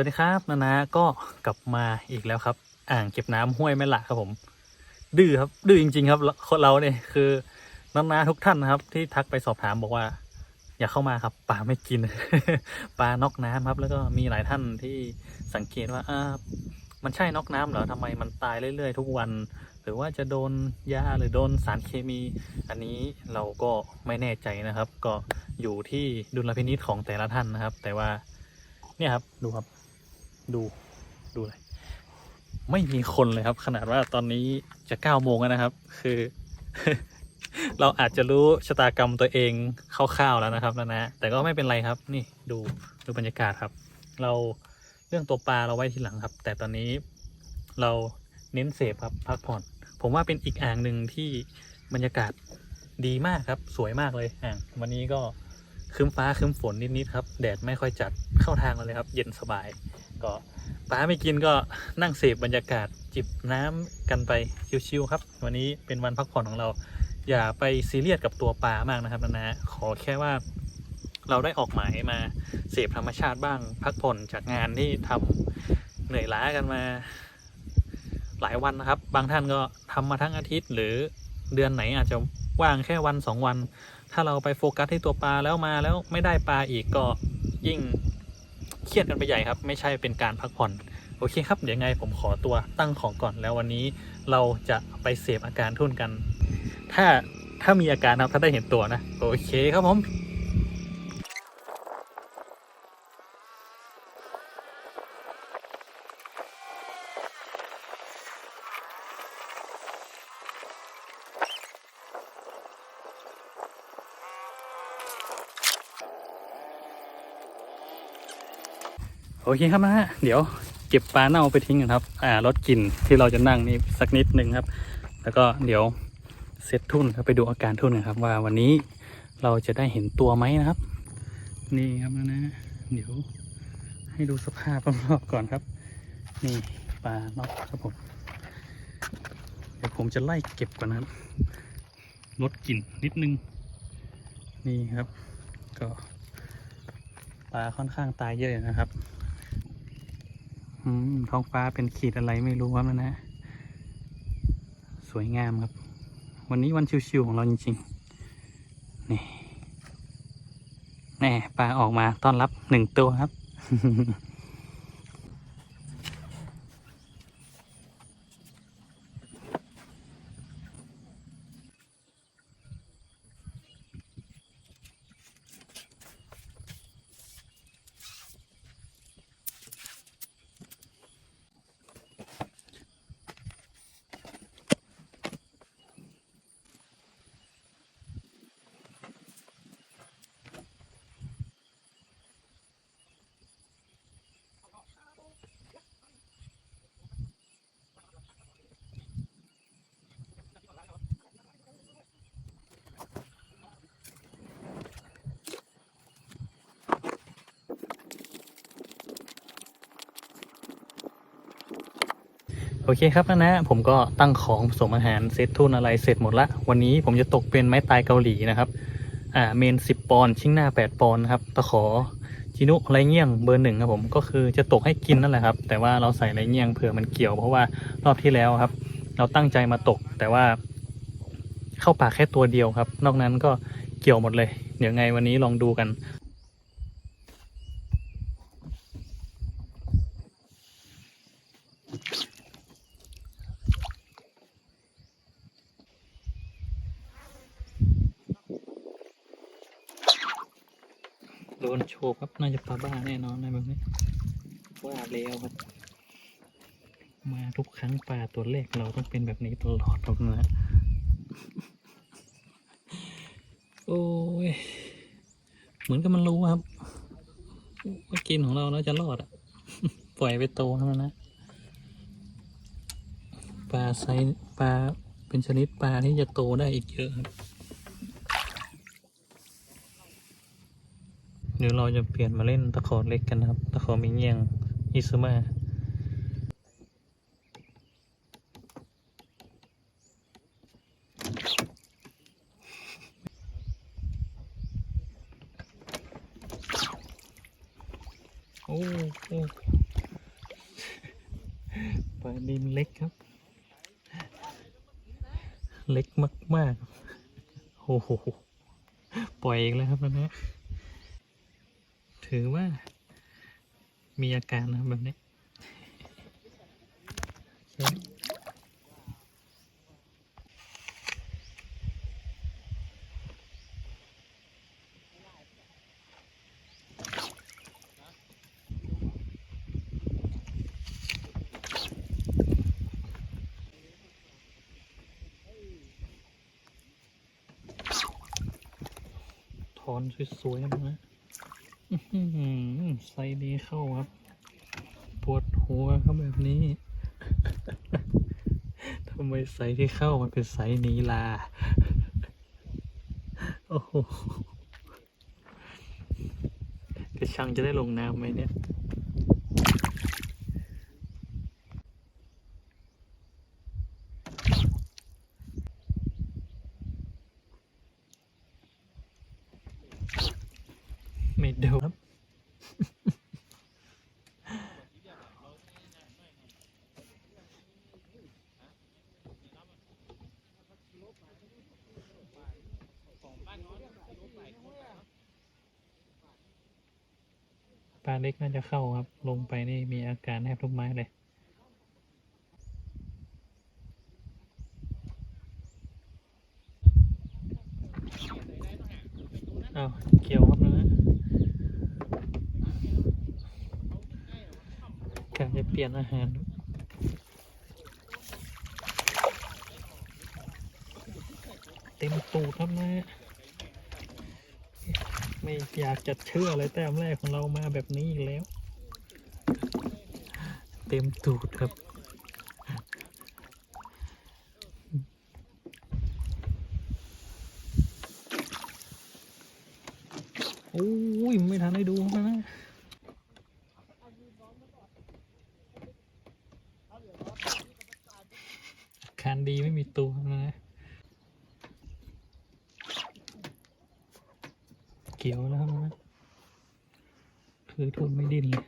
วัสดีครับนานาก็กลับมาอีกแล้วครับ อ่างเก็บน้ำห้วยแม่ละครับผม ดื้อครับ ดื้อจริง ๆ ครับคนเราเนี่ยคือนานาทุกท่านนะครับ ที่ทักไปสอบถามบอกว่า อย่าเข้ามาครับปลาไม่กินปลานอกน้ำครับ แล้วก็มีหลายท่านที่สังเกตว่าอ่ามันใช่นอกน้ำเหรอทำไมมันตายเรื่อย ๆ ทุกวัน หรือว่าจะโดนยาหรือโดนสารเคมี อันนี้เราก็ไม่แน่ใจนะครับ ก็อยู่ที่ดุลพินิจของแต่ละท่านนะครับ แต่ว่าเนี่ยครับดูครับ ดูดูเลยไม่มีคนเลยครับ ขนาดว่าตอนนี้จะเก้าโมงแล้วนะครับ คือ เราอาจจะรู้ชะตากรรมตัวเองคร่าวๆแล้วนะครับนะนะแต่ก็ไม่เป็นไรครับ นี่ดูดูบรรยากาศครับ เราเรื่องตัวปลาเราไว้ทีหลังครับ แต่ตอนนี้เราเน้นเสพครับพักผ่อน ผมว่าเป็นอีกอ่างหนึ่งที่บรรยากาศดีมากครับ สวยมากเลยอ่างวันนี้ก็ครึ้มฟ้าครึ้มฝนนิดๆครับ แดดไม่ค่อยจัดเข้าทางเลยครับ เย็นสบาย ก็ปลาไม่กินก็นั่งเสพบรรยากาศจิบน้ำกันไปชิวๆครับ วันนี้เป็นวันพักผ่อนของเรา อย่าไปซีเรียสกับตัวปลามากนะครับนะนะขอแค่ว่าเราได้ออกหมายมาเสพธรรมชาติบ้างพักผ่อนจากงานที่ทำเหนื่อยล้ากันมา หลายวันนะครับ บางท่านก็ทำมาทั้งอาทิตย์ หรือเดือนไหนอาจจะว่างแค่วันสองวัน ถ้าเราไปโฟกัสที่ตัวปลาแล้วมาแล้วไม่ได้ปลาอีกก็ยิ่ง เครียดกันไปใหญ่ครับ ไม่ใช่เป็นการพักผ่อน โอเคครับ เดี๋ยวไงผมขอตัวตั้งของก่อนแล้ววันนี้เราจะไปเสพอาการทุ่นกัน ถ้าถ้ามีอาการนะครับถ้าได้เห็นตัวนะ โอเคครับผม โอเคครับนะฮะเดี๋ยวเก็บปลาเน่าไปทิ้งกันครับ อ่ารถกลิ่นที่เราจะนั่งนี่สักนิดหนึ่งครับ แล้วก็เดี๋ยวเซตทุ่นครับไปดูอาการทุ่นนะครับ ว่าวันนี้เราจะได้เห็นตัวไหมนะครับ นี่ครับนะ เดี๋ยวให้ดูสภาพรอบๆก่อนครับ นี่ปลานอกครับผมเดี๋ยวผมจะไล่เก็บก่อนนะครับลดกลิ่นนิดนึง นี่ครับ ก็ปลาค่อนข้างตายเยอะนะครับ ท้องฟ้าเป็นขีดอะไรไม่รู้ครับนะนะ สวยงามครับ วันนี้วันชิวๆของเราจริงๆ นี่ แน่ปลาออกมาต้อนรับหนึ่งตัวครับ โอเคครับนะนะผมก็ตั้งของผสมอาหารเซตทุนอะไรเสร็จหมดละ วันนี้ผมจะตกเป็นไม้ตายเกาหลีนะครับอ่าเมนสิบปอนชิ่งหน้าแปดปอนนะครับตะขอจินุไรเงี้ยงเบอร์หนึ่งครับผมก็คือจะตกให้กินนั่นแหละครับ แต่ว่าเราใส่ไรเงี้ยงเผื่อมันเกี่ยวเพราะว่ารอบที่แล้วครับ เราตั้งใจมาตก แต่ว่า เข้าปากแค่ตัวเดียวครับ นอกนั้นก็เกี่ยวหมดเลย เดี๋ยวไงวันนี้ลองดูกัน นโชว์ครับน่าจะปลาบ้าแน่นอนนะแบบนี้ว่าแล้วครับ มาทุกครั้งปลาตัวเล็กเราต้องเป็นแบบนี้ตลอดครับนะโอ้ยเหมือนกับมันรู้ครับว่ากินของเราแล้วจะรอดอะปล่อยไปโตเท่านั้นนะปลาไซปลาเป็นชนิดปลาที่จะโตได้อีกเยอะครับ เดี๋ยวเราจะเปลี่ยนมาเล่นตะขอเล็กกันนะครับ ตะขอมีเงียงอิซุมาโอ้โอ้ลานินเล็กครับ เล็กมากๆโอ้โห ปล่อยอีกแล้วครับนะ ถือว่า มีอาการนะครับแบบนี้โอเคถอนสวยๆนะ ไซส์นี้เข้าครับ ปวดหัวครับแบบนี้ทำไมไซส์ที่เข้ามันเป็นไซส์นี้ล่ะโอ้โหกระชังจะได้ลงน้ำไหมเนี่ย ไม่ดูครับ ปลาเล็กน่าจะเข้าครับ ลงไปนี่มีอาการแทบทุกไม้เลย อ้าวเกี่ยวครับนะกาจะเปลี่ ยนอาหารเต็มตูดครับนะไม่อยากจะเชื่อเลยแต้มแรกของเรามาแบบนี้อีกแล้ว เต็มตูดครับโอ้ยไม่ทันได้ดูนะ คานดีไม่มีตัวนะเกี่ยวแล้วครับนะคือทุนไม่ดิ้นเลย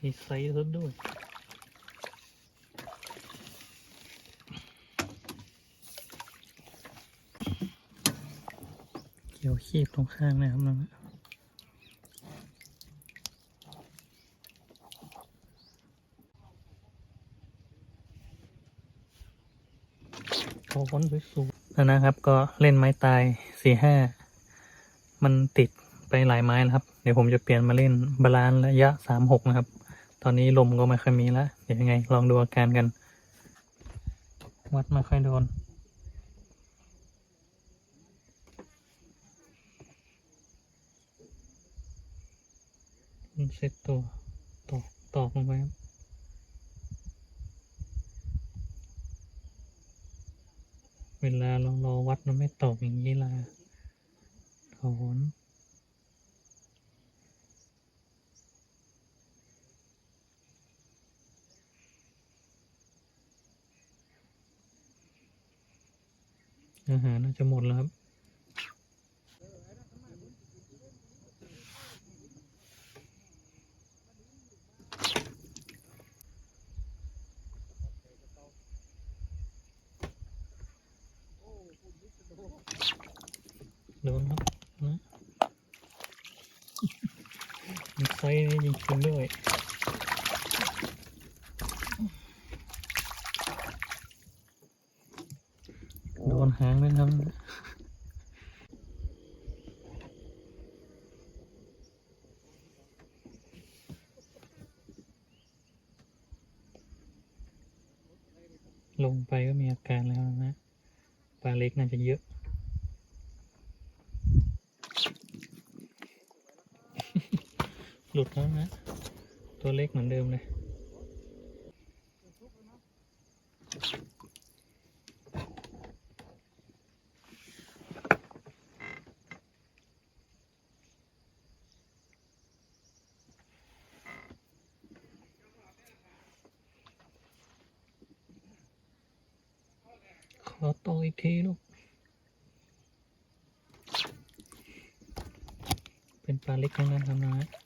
มีไซส์ซะด้วยเกี่ยวคีบตรงข้างนะครับนะข อพ้นสูงๆแล้วนะครับ ก็เล่นไม้ตายสี่ห้ามันติดไปหลายไม้แล้วครับ เดี๋ยวผมจะเปลี่ยนมาเล่นบาลานระยะสามหกนะครับ ตอนนี้ลมก็ไม่ค่อยมีแล้วเดี๋ยวยังไง ลองดูอาการกัน วัดไม่ค่อยโดนเซตตัวตอกตอกลงไปครับ เวลาเรารอวัดมันไม่ตกอย่างนี้ล่ะถอนอาหารน่าจะหมดแล้วครับ โดนครับนะ มีไซส์นี่จริงๆด้วยโดนหางด้วยครับลงไปก็มีอาการแล้วนะ ปลาเล็กน่าจะเยอะ หลุดแล้วนะ ตัวเล็กเหมือนเดิมเลยขอต่ออีกทีลูก เป็นปลาเล็กทั้งนั้นครับนะ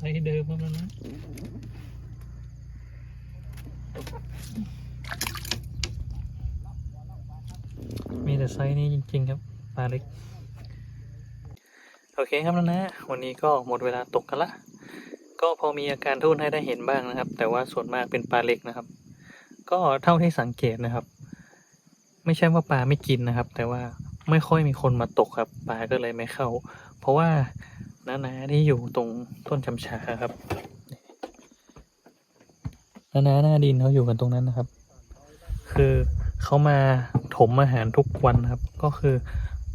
ซส์เดิมครับนะนะมีแต่ไซส์นี้จริง ๆ ครับปลาเล็ก โอเคครับนะนะ วันนี้ก็หมดเวลาตกกันละ ก็พอมีอาการทุ่นให้ได้เห็นบ้างนะครับ แต่ว่าส่วนมากเป็นปลาเล็กนะครับ ก็เท่าที่สังเกตนะครับ ไม่ใช่ว่าปลาไม่กินนะครับ แต่ว่าไม่ค่อยมีคนมาตกครับ ปลาก็เลยไม่เข้า เพราะว่า น้านที่อยู่ตรงต้นจำชาครับน้านาหน้าดินเขาอยู่กันตรงนั้นนะครับ คือเขามาถมอาหารทุกวันครับ ก็คือ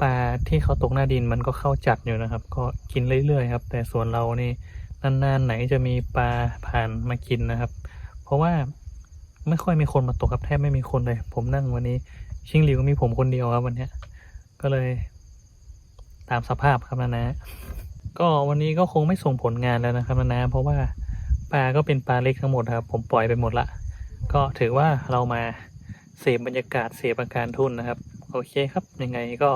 ปลาที่เขาตกหน้าดินมันก็เข้าจัดอยู่นะครับ ก็กินเรื่อยๆครับ แต่ส่วนเรานี่นานๆไหนจะมีปลาผ่านมากินนะครับ เพราะว่าไม่ค่อยมีคนมาตกครับแทบไม่มีคนเลย ผมนั่งวันนี้ ชิงหลิวมีผมคนเดียวครับวันนี้ก็เลยตามสภาพครับนะนะ ก็วันนี้ก็คงไม่ส่งผลงานแล้วนะครับนะนะเพราะว่าปลาก็เป็นปลาเล็กทั้งหมดครับ ผมปล่อยไปหมดละ ก็ถือว่าเรามาเสพบรรยากาศเสพอาการทุ่นนะครับ โอเคครับ ยังไงก็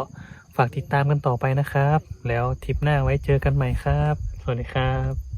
ฝากติดตามกันต่อไปนะครับ แล้วทริปหน้าไว้เจอกันใหม่ครับ สวัสดีครับ